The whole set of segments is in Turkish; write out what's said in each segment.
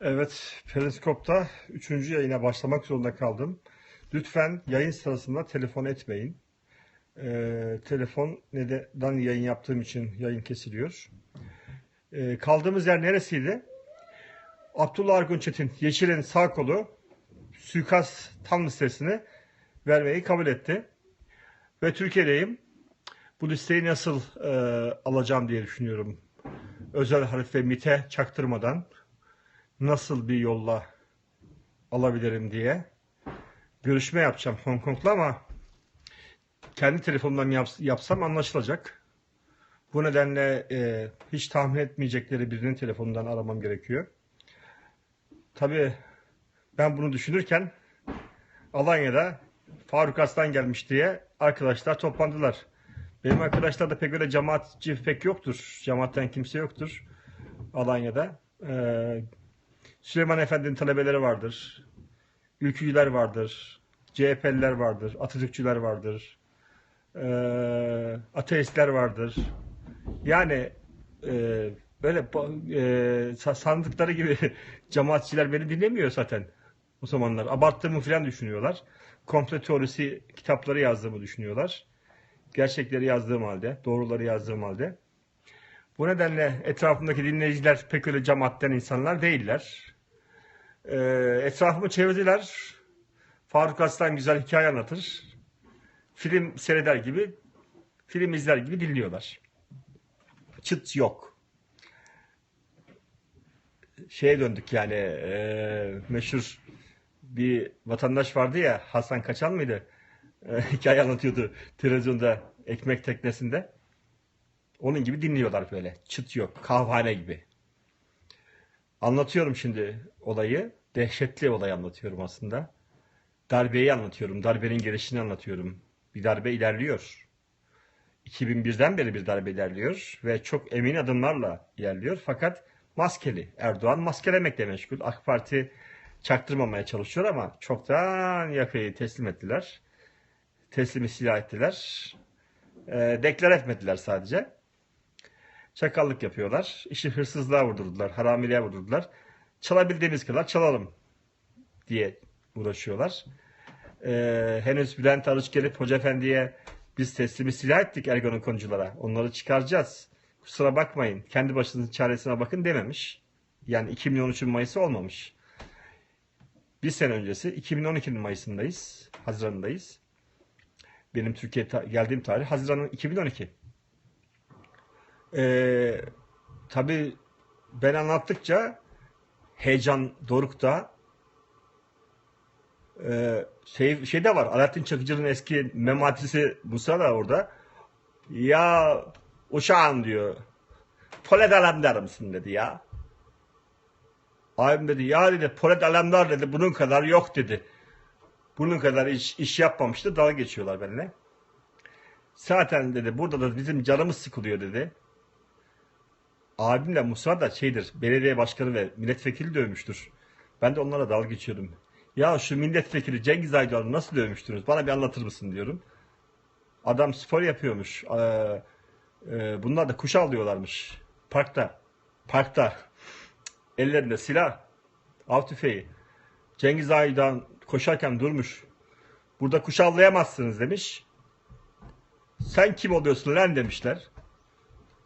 Evet, Periskop'ta 3. yayına başlamak zorunda kaldım. Lütfen yayın sırasında telefon etmeyin. Ee, telefon neden yayın yaptığım için yayın kesiliyor. Ee, kaldığımız yer neresiydi? Abdullah Argun Çetin, Yeşil'in sağ kolu suikast tam listesini vermeyi kabul etti. Ve Türkiye'deyim. Bu listeyi nasıl e, alacağım diye düşünüyorum. Özel harf ve MIT'e çaktırmadan nasıl bir yolla alabilirim diye görüşme yapacağım Hong Kong'la ama kendi telefonumdan yaps- yapsam anlaşılacak. Bu nedenle e, hiç tahmin etmeyecekleri birinin telefonundan aramam gerekiyor. Tabii ben bunu düşünürken Alanya'da Faruk Aslan gelmiş diye arkadaşlar toplandılar. Benim arkadaşlar da pek öyle cemaatçi pek yoktur. Cemaatten kimse yoktur Alanya'da. Ee, Süleyman Efendi'nin talebeleri vardır. Ülkücüler vardır. CHP'liler vardır. Atatürkçüler vardır. Ee, ateistler vardır. Yani e, böyle e, sa- sandıkları gibi cemaatçiler beni dinlemiyor zaten o zamanlar. Abarttığımı falan düşünüyorlar. Komplo teorisi kitapları yazdığımı düşünüyorlar. Gerçekleri yazdığım halde, doğruları yazdığım halde. Bu nedenle etrafımdaki dinleyiciler pek öyle cemaatten insanlar değiller. Ee, etrafımı çevirdiler. Faruk Aslan güzel hikaye anlatır. Film seyreder gibi, film izler gibi dinliyorlar. Çıt yok. Şeye döndük yani e, meşhur bir vatandaş vardı ya Hasan Kaçan mıydı? E, hikaye anlatıyordu televizyonda ekmek teknesinde. Onun gibi dinliyorlar böyle. Çıt yok. Kahvehane gibi. Anlatıyorum şimdi olayı. Dehşetli olay anlatıyorum aslında. Darbeyi anlatıyorum. Darbenin gelişini anlatıyorum. Bir darbe ilerliyor. 2001'den beri bir darbe ilerliyor ve çok emin adımlarla ilerliyor. Fakat maskeli. Erdoğan maskelemekle meşgul. AK Parti çaktırmamaya çalışıyor ama çoktan yakayı teslim ettiler. Teslimi silah ettiler. E, deklar etmediler sadece. Çakallık yapıyorlar. İşi hırsızlığa vurdurdular. Haramiliğe vurdurdular. Çalabildiğimiz kadar çalalım diye uğraşıyorlar. Ee, henüz Bülent Arıç gelip Hoca Efendi'ye biz teslimi silah ettik Ergon'un konuculara. Onları çıkaracağız. Kusura bakmayın. Kendi başınızın çaresine bakın dememiş. Yani 2013'ün Mayıs'ı olmamış. Bir sene öncesi 2012'nin Mayıs'ındayız. Haziran'ındayız. Benim Türkiye'ye ta- geldiğim tarih Haziran 2012. Ee, tabii ben anlattıkça heyecan dorukta ee, şey, şey de var. Alaaddin Çakıcı'nın eski mematisi Musa da orada. Ya uşağım diyor. Polet alemdar mısın dedi ya. Abim dedi ya dedi polet alemdar dedi bunun kadar yok dedi. Bunun kadar iş, iş yapmamıştı dalga geçiyorlar benimle. Zaten dedi burada da bizim canımız sıkılıyor dedi. Abimle Musa da şeydir belediye başkanı ve milletvekili dövmüştür. Ben de onlara dalga geçiyordum. Ya şu milletvekili Cengiz Aydoğan'ı nasıl dövmüştünüz? Bana bir anlatır mısın diyorum. Adam spor yapıyormuş. Ee, e, bunlar da kuş alıyorlarmış. Parkta. Parkta. Ellerinde silah. Av tüfeği. Cengiz Aydoğan koşarken durmuş. Burada kuş avlayamazsınız demiş. Sen kim oluyorsun lan demişler.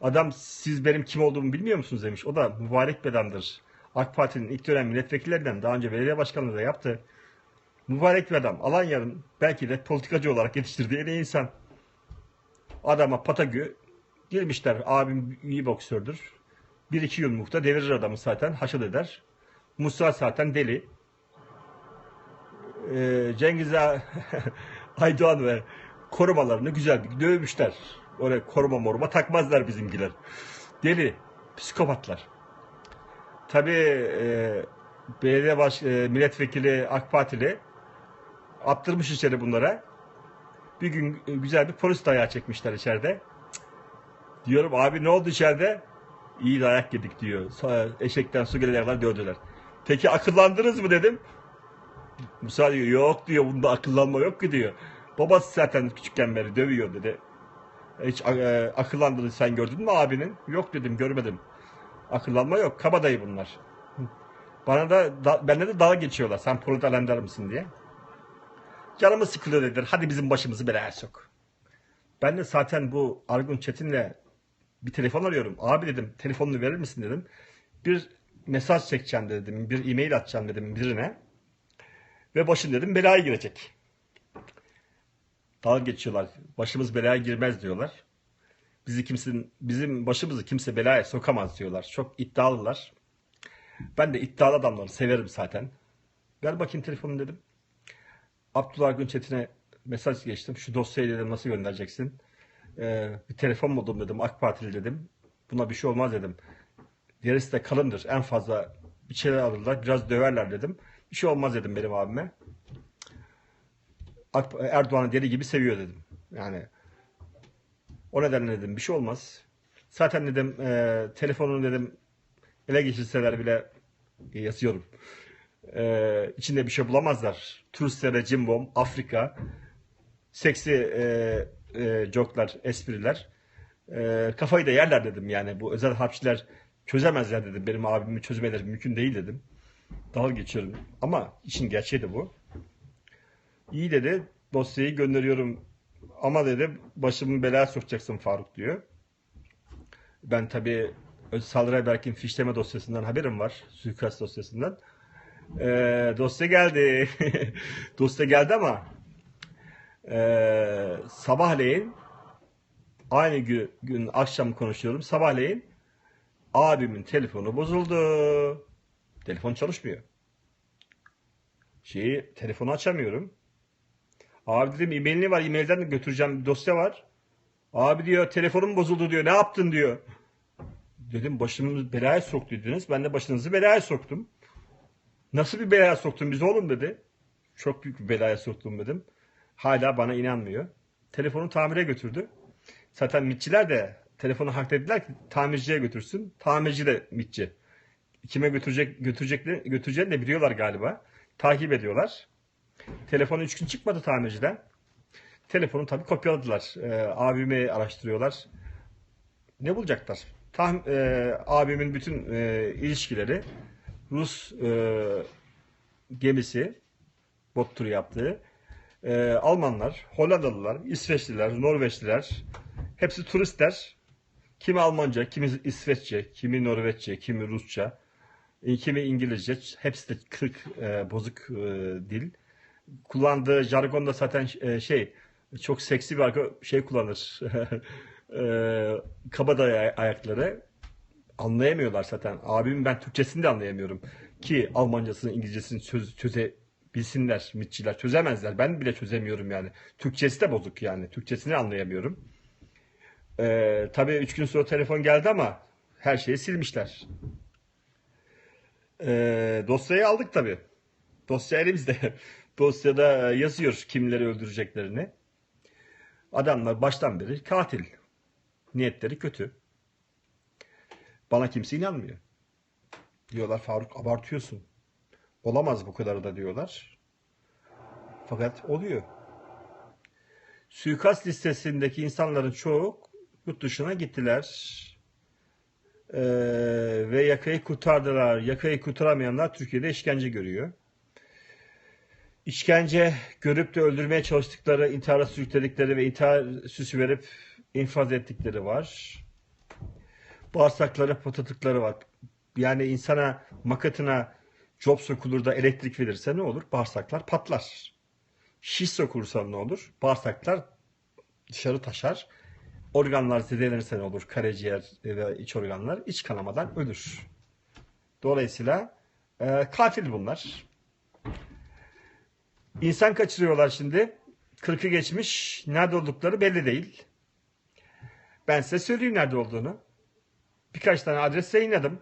Adam siz benim kim olduğumu bilmiyor musunuz demiş. O da mübarek bir adamdır. AK Parti'nin ilk dönem milletvekillerinden daha önce belediye başkanlığı da yaptı. Mübarek bir adam. Alanya'nın belki de politikacı olarak yetiştirdiği en iyi insan. Adama patagü girmişler. Abim iyi boksördür. Bir iki yumrukta devirir adamı zaten. Haşat eder. Musa zaten deli. Ee, Cengiz Aydoğan ve korumalarını güzel bir dövmüşler. Oraya koruma moruma takmazlar bizimkiler. Deli. Psikopatlar. Tabii e, belediye baş, e, milletvekili AK Partili attırmış içeri bunlara. Bir gün e, güzel bir polis dayağı çekmişler içeride. Diyorum abi ne oldu içeride? İyi dayak yedik diyor. Eşekten su gelene kadar dövdüler. Peki akıllandınız mı dedim. Musa diyor yok diyor bunda akıllanma yok ki diyor. Babası zaten küçükken beri dövüyor dedi. Hiç e, akıllandığını sen gördün mü abinin? Yok dedim görmedim. Akıllanma yok. Kabadayı bunlar. Bana da, da bende de dalga geçiyorlar. Sen Polat Alemdar mısın diye. Canımı sıkılıyor dediler. Hadi bizim başımızı belaya sok. Ben de zaten bu Argun Çetin'le bir telefon arıyorum. Abi dedim telefonunu verir misin dedim. Bir mesaj çekeceğim dedim. Bir e-mail atacağım dedim birine. Ve başın dedim belaya girecek. Dalga geçiyorlar. Başımız belaya girmez diyorlar. Bizi kimsenin, bizim başımızı kimse belaya sokamaz diyorlar. Çok iddialılar. Ben de iddialı adamları severim zaten. Ver bakayım telefonunu dedim. Abdullah Gün Çetin'e mesaj geçtim. Şu dosyayı dedim nasıl göndereceksin? Ee, bir telefon buldum dedim. AK Partili dedim. Buna bir şey olmaz dedim. Gerisi de kalındır. En fazla bir şeyler alırlar. Biraz döverler dedim. Bir şey olmaz dedim benim abime. Erdoğan'ı deli gibi seviyor dedim. Yani o nedenle dedim bir şey olmaz. Zaten dedim e, telefonunu dedim ele geçirseler bile yazıyorum. E, içinde bir şey bulamazlar. Turistlere cimbom, Afrika, seksi e, e, joklar, espriler. E, kafayı da yerler dedim yani. Bu özel harpçiler çözemezler dedim. Benim abimi çözmeleri mümkün değil dedim. Dalga geçiyorum. Ama işin gerçeği de bu. İyi dedi. Dosyayı gönderiyorum. Ama dedi başımı belaya sokacaksın Faruk diyor. Ben tabii Özsal Rayberk'in fişleme dosyasından haberim var. Suikast dosyasından. Ee, dosya geldi. dosya geldi ama ee, sabahleyin aynı gün, gün akşam konuşuyorum. Sabahleyin abimin telefonu bozuldu. Telefon çalışmıyor. Şeyi telefonu açamıyorum. Abi dedim e-mailini var. E-mailden de götüreceğim bir dosya var. Abi diyor telefonum bozuldu diyor. Ne yaptın diyor. Dedim başımı belaya soktuydunuz. Ben de başınızı belaya soktum. Nasıl bir belaya soktun bizi oğlum dedi. Çok büyük bir belaya soktum dedim. Hala bana inanmıyor. Telefonu tamire götürdü. Zaten mitçiler de telefonu hak dediler ki tamirciye götürsün. Tamirci de mitçi. Kime götürecek götürecekleri götüreceğini de biliyorlar galiba. Takip ediyorlar. Telefonu üç gün çıkmadı tamirciden. Telefonu tabii kopyaladılar. Ee, abimi araştırıyorlar. Ne bulacaklar? Tam e, abimin bütün e, ilişkileri Rus e, gemisi bot turu yaptığı e, Almanlar, Hollandalılar, İsveçliler, Norveçliler hepsi turistler. Kimi Almanca, kimi İsveççe, kimi Norveççe, kimi Rusça, e, kimi İngilizce. Hepsi de kırık, e, bozuk e, dil. Kullandığı jargon da zaten e, şey çok seksi bir şey kullanır. e, kabadayı ayakları anlayamıyorlar zaten. Abimin ben Türkçesini de anlayamıyorum. Ki Almancasını, İngilizcesini çöz, çözebilsinler mitçiler. Çözemezler. Ben bile çözemiyorum yani. Türkçesi de bozuk yani. Türkçesini anlayamıyorum. Ee, tabii üç gün sonra telefon geldi ama her şeyi silmişler. Ee, dosyayı aldık tabii. Dosya elimizde. Dosyada yazıyor kimleri öldüreceklerini. Adamlar baştan beri katil. Niyetleri kötü. Bana kimse inanmıyor. Diyorlar Faruk abartıyorsun. Olamaz bu kadar da diyorlar. Fakat oluyor. Suikast listesindeki insanların çoğu yurt dışına gittiler. Ee, ve yakayı kurtardılar. Yakayı kurtaramayanlar Türkiye'de işkence görüyor. İşkence görüp de öldürmeye çalıştıkları, intihara sürükledikleri ve intihar süsü verip infaz ettikleri var bağırsakları patlatıkları var. Yani insana makatına job sokulur da elektrik verirse ne olur? Bağırsaklar patlar. Şiş sokulursa ne olur? Bağırsaklar dışarı taşar. Organlar zedelenirse ne olur? Karaciğer ve iç organlar iç kanamadan ölür. Dolayısıyla e, katil bunlar. İnsan kaçırıyorlar şimdi. 40'ı geçmiş. Nerede oldukları belli değil. Ben size söyleyeyim nerede olduğunu. Birkaç tane adres yayınladım.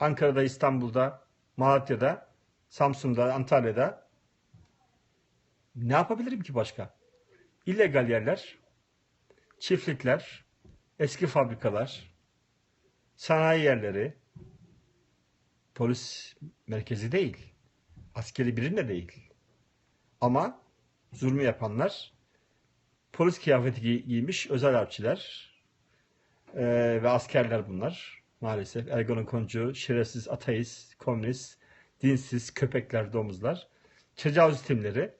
Ankara'da, İstanbul'da, Malatya'da, Samsun'da, Antalya'da. Ne yapabilirim ki başka? İllegal yerler, çiftlikler, eski fabrikalar, sanayi yerleri, polis merkezi değil, askeri birim de değil. Ama zulmü yapanlar polis kıyafeti giy- giymiş özel harpçiler, ee, ve askerler bunlar maalesef. Ergenekon koncu, şerefsiz, ateist, komünist, dinsiz köpekler, domuzlar, tecavüz timleri,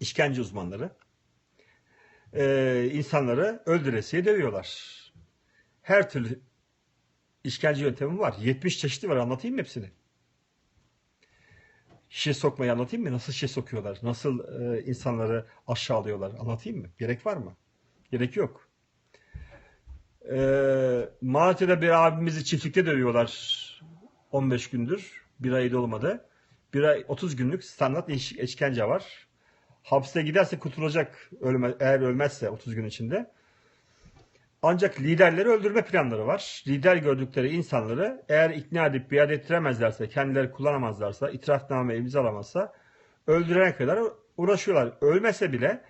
işkence uzmanları e, insanları öldüresiye dövüyorlar. Her türlü işkence yöntemi var. 70 çeşidi var. Anlatayım mı hepsini? Şişe sokmayı anlatayım mı? Nasıl şişe sokuyorlar? Nasıl e, insanları aşağılıyorlar? Anlatayım mı? Gerek var mı? Gerek yok. E, Malatya'da bir abimizi çiftlikte dövüyorlar 15 gündür. Bir ay olmadı. Bir ay 30 günlük standart iş- işkence var. Hapse giderse kurtulacak ölme, eğer ölmezse 30 gün içinde. Ancak liderleri öldürme planları var. Lider gördükleri insanları eğer ikna edip biat ettiremezlerse, kendileri kullanamazlarsa, itirafname imzalamazsa öldürene kadar uğraşıyorlar. Ölmese bile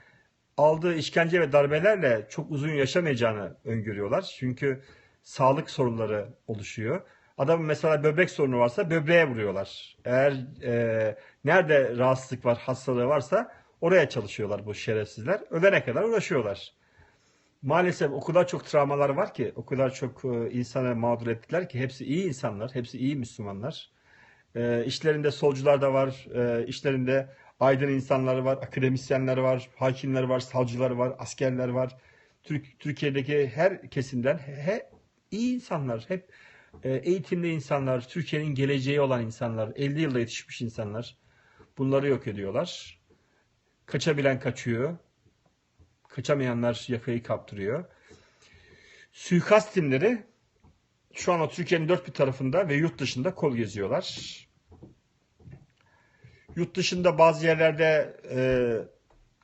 aldığı işkence ve darbelerle çok uzun yaşamayacağını öngörüyorlar. Çünkü sağlık sorunları oluşuyor. Adamın mesela böbrek sorunu varsa böbreğe vuruyorlar. Eğer e, nerede rahatsızlık var, hastalığı varsa oraya çalışıyorlar bu şerefsizler. Ölene kadar uğraşıyorlar. Maalesef o kadar çok travmalar var ki, o kadar çok e, insanı mağdur ettiler ki hepsi iyi insanlar, hepsi iyi Müslümanlar. E, işlerinde solcular da var, e, işlerinde aydın insanları var, akademisyenler var, hakimler var, savcılar var, askerler var. Türk, Türkiye'deki her kesimden he, he- iyi insanlar, hep e, eğitimli insanlar, Türkiye'nin geleceği olan insanlar, 50 yılda yetişmiş insanlar. Bunları yok ediyorlar. Kaçabilen kaçıyor. Kaçamayanlar yakayı kaptırıyor. Suikast timleri şu anda Türkiye'nin dört bir tarafında ve yurt dışında kol geziyorlar. Yurt dışında bazı yerlerde e,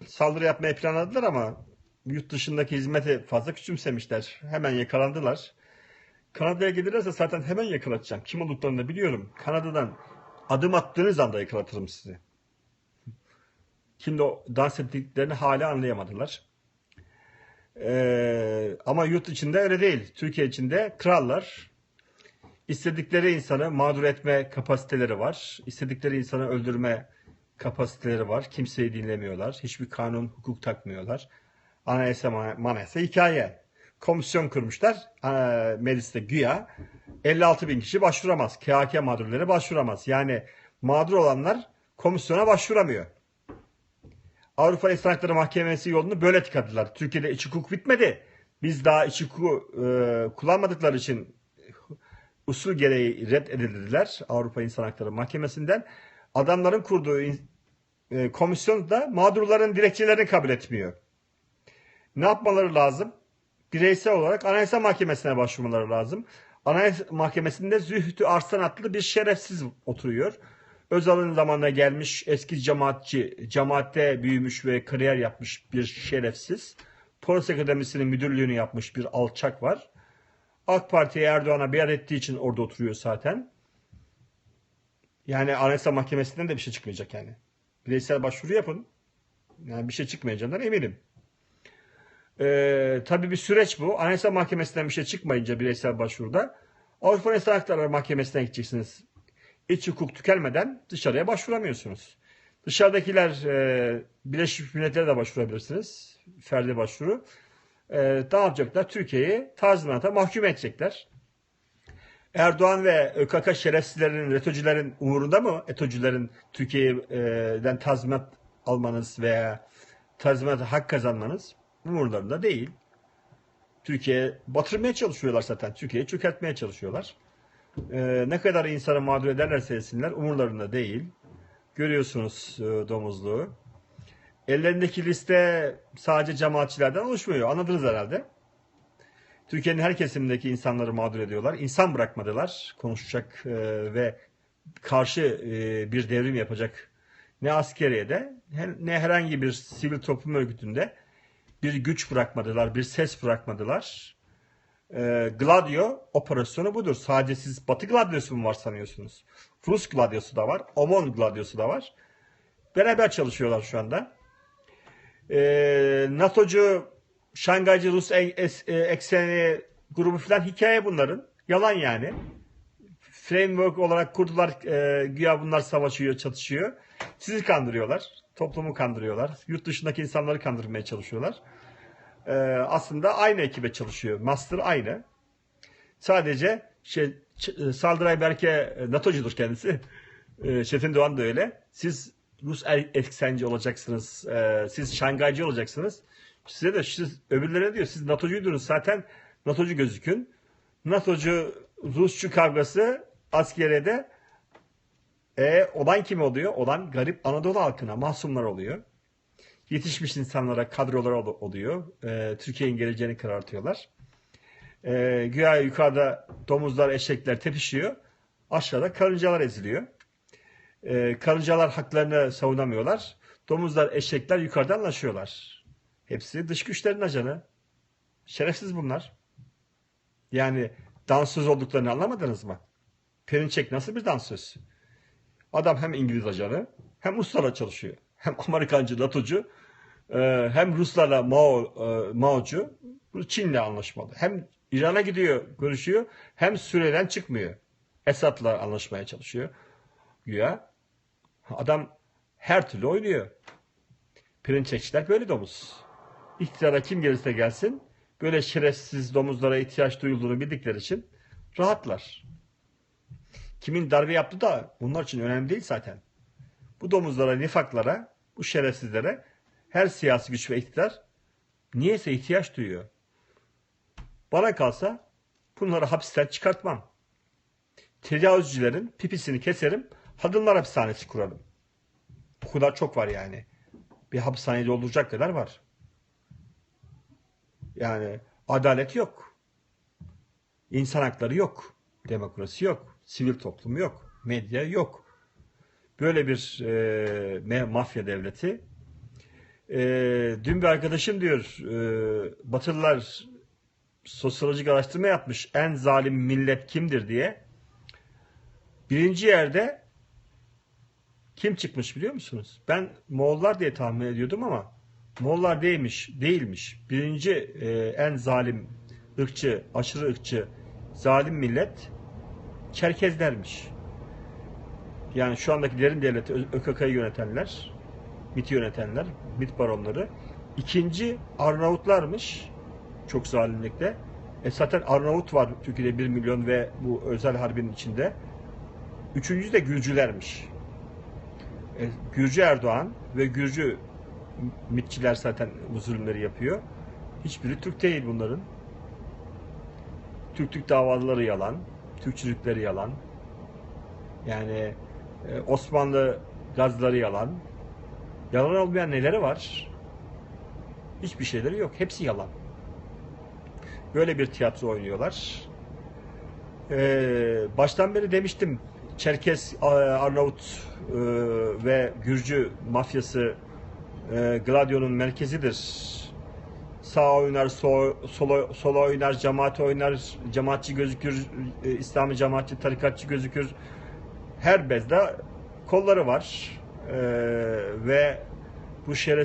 saldırı yapmaya planladılar ama yurt dışındaki hizmeti fazla küçümsemişler. Hemen yakalandılar. Kanada'ya gelirlerse zaten hemen yakalatacağım. Kim olduklarını da biliyorum. Kanada'dan adım attığınız anda yakalatırım sizi. Kimde o dans ettiklerini hala anlayamadılar. Ee, ama yurt içinde öyle değil. Türkiye içinde krallar istedikleri insanı mağdur etme kapasiteleri var. İstedikleri insanı öldürme kapasiteleri var. Kimseyi dinlemiyorlar. Hiçbir kanun, hukuk takmıyorlar. Anayasa ma- manayasa hikaye. Komisyon kurmuşlar. Ee, Mecliste güya 56 bin kişi başvuramaz. KHK mağdurları başvuramaz. Yani mağdur olanlar komisyona başvuramıyor. Avrupa İnsan Hakları Mahkemesi yolunu böyle tıkadılar. Türkiye'de iç hukuk bitmedi. Biz daha iç hukuku e, kullanmadıkları için usul gereği reddedildiler Avrupa İnsan Hakları Mahkemesi'nden. Adamların kurduğu e, komisyon da mağdurların dilekçelerini kabul etmiyor. Ne yapmaları lazım? Bireysel olarak Anayasa Mahkemesi'ne başvurmaları lazım. Anayasa Mahkemesi'nde Zühtü Arslan adlı bir şerefsiz oturuyor. Özal'ın zamanına gelmiş eski cemaatçi, cemaatte büyümüş ve kariyer yapmış bir şerefsiz. Polis Akademisi'nin müdürlüğünü yapmış bir alçak var. AK Parti'ye Erdoğan'a biat ettiği için orada oturuyor zaten. Yani Anayasa Mahkemesi'nden de bir şey çıkmayacak yani. Bireysel başvuru yapın. Yani bir şey çıkmayacağından eminim. Ee, tabii bir süreç bu. Anayasa Mahkemesi'nden bir şey çıkmayınca bireysel başvuruda Avrupa İnsan Hakları Mahkemesi'ne gideceksiniz. İç hukuk tükenmeden dışarıya başvuramıyorsunuz. Dışarıdakiler e, Birleşmiş Milletler'e de başvurabilirsiniz. Ferdi başvuru. E, ne yapacaklar? Türkiye'yi tazminata mahkum edecekler. Erdoğan ve ÖKK şerefsizlerin, FETÖ'cülerin umurunda mı? FETÖ'cülerin Türkiye'den tazminat almanız veya tazminata hak kazanmanız umurlarında değil. Türkiye batırmaya çalışıyorlar zaten. Türkiye'yi çökertmeye çalışıyorlar. Ee, ne kadar insanı mağdur ederlerse etsinler umurlarında değil. Görüyorsunuz e, domuzluğu. Ellerindeki liste sadece cemaatçilerden oluşmuyor. Anladınız herhalde. Türkiye'nin her kesimindeki insanları mağdur ediyorlar. İnsan bırakmadılar. Konuşacak e, ve karşı e, bir devrim yapacak ne askeriyede ne herhangi bir sivil toplum örgütünde bir güç bırakmadılar, bir ses bırakmadılar. E, Gladio operasyonu budur. Sadece siz Batı Gladiosu mu var sanıyorsunuz? Rus Gladiosu da var, Omon Gladiosu da var. Beraber çalışıyorlar şu anda. E, NATO'cu, Şangaycı Rus e- e, ekseni grubu falan hikaye bunların. Yalan yani. Framework olarak kurdular. E, güya bunlar savaşıyor, çatışıyor. Sizi kandırıyorlar. Toplumu kandırıyorlar. Yurt dışındaki insanları kandırmaya çalışıyorlar. E, aslında aynı ekibe çalışıyor. Master aynı. Sadece şey, Ç- Saldıray Berke e, NATO'cudur kendisi. Ee, Çetin Doğan da öyle. Siz Rus eksenci olacaksınız. Ee, siz Şangaycı olacaksınız. Size de siz öbürlerine diyor siz NATO'cuydunuz zaten NATO'cu gözükün. NATO'cu Rusçu kavgası askeriyede e, olan kim oluyor? Olan garip Anadolu halkına, masumlar oluyor. Yetişmiş insanlara kadrolar ol- oluyor. Ee, Türkiye'nin geleceğini karartıyorlar. Ee, güya yukarıda domuzlar, eşekler tepişiyor. Aşağıda karıncalar eziliyor. Ee, karıncalar haklarını savunamıyorlar. Domuzlar, eşekler yukarıda anlaşıyorlar. Hepsi dış güçlerin ajanı. Şerefsiz bunlar. Yani dansöz olduklarını anlamadınız mı? Perinçek nasıl bir dansöz? Adam hem İngiliz ajanı hem Ruslarla çalışıyor. Hem Amerikancı, NATO'cu e, hem Ruslarla Mao, e, Mao'cu Çin'le anlaşmalı. Hem İran'a gidiyor, görüşüyor hem Suriye'den çıkmıyor. Esad'la anlaşmaya çalışıyor. Güya adam her türlü oynuyor. Perinçekçiler böyle domuz. İktidara kim gelirse gelsin böyle şerefsiz domuzlara ihtiyaç duyulduğunu bildikleri için rahatlar. Kimin darbe yaptı da bunlar için önemli değil zaten. Bu domuzlara, nifaklara, bu şerefsizlere her siyasi güç ve iktidar niyeyse ihtiyaç duyuyor. Bana kalsa bunları hapisten çıkartmam. Tecavüzcülerin pipisini keserim, kadınlar hapishanesi kurarım. Bu kadar çok var yani. Bir hapishaneyi dolduracak kadar var. Yani adalet yok. İnsan hakları yok. Demokrasi yok. Sivil toplum yok. Medya yok. Böyle bir e, mafya devleti. E, dün bir arkadaşım diyor, e, Batılılar sosyolojik araştırma yapmış. En zalim millet kimdir diye. Birinci yerde kim çıkmış biliyor musunuz? Ben Moğollar diye tahmin ediyordum ama Moğollar değilmiş, değilmiş. Birinci e, en zalim, ırkçı, aşırı ırkçı, zalim millet Çerkezlermiş. Yani şu andaki derin devleti ÖKK'yı yönetenler, MİT'i yönetenler, MİT baronları. İkinci Arnavutlarmış. Çok zalimlikte. E zaten Arnavut var Türkiye'de 1 milyon ve bu özel harbinin içinde. Üçüncü de Gürcülermiş. E, Gürcü Erdoğan ve Gürcü MİTçiler zaten bu zulümleri yapıyor. Hiçbiri Türk değil bunların. Türklük davaları yalan. Türkçülükleri yalan. Yani Osmanlı gazları yalan. Yalan olmayan neleri var? Hiçbir şeyleri yok. Hepsi yalan. Böyle bir tiyatro oynuyorlar. Ee, baştan beri demiştim Çerkes, A- Arnavut e, ve Gürcü mafyası e, Gladio'nun merkezidir. Sağ oynar, sol, sol, sol oynar, cemaat oynar, cemaatçi gözükür, e, İslami cemaatçi, tarikatçı gözükür. Her bezde kolları var. E, ve bu şerefsiz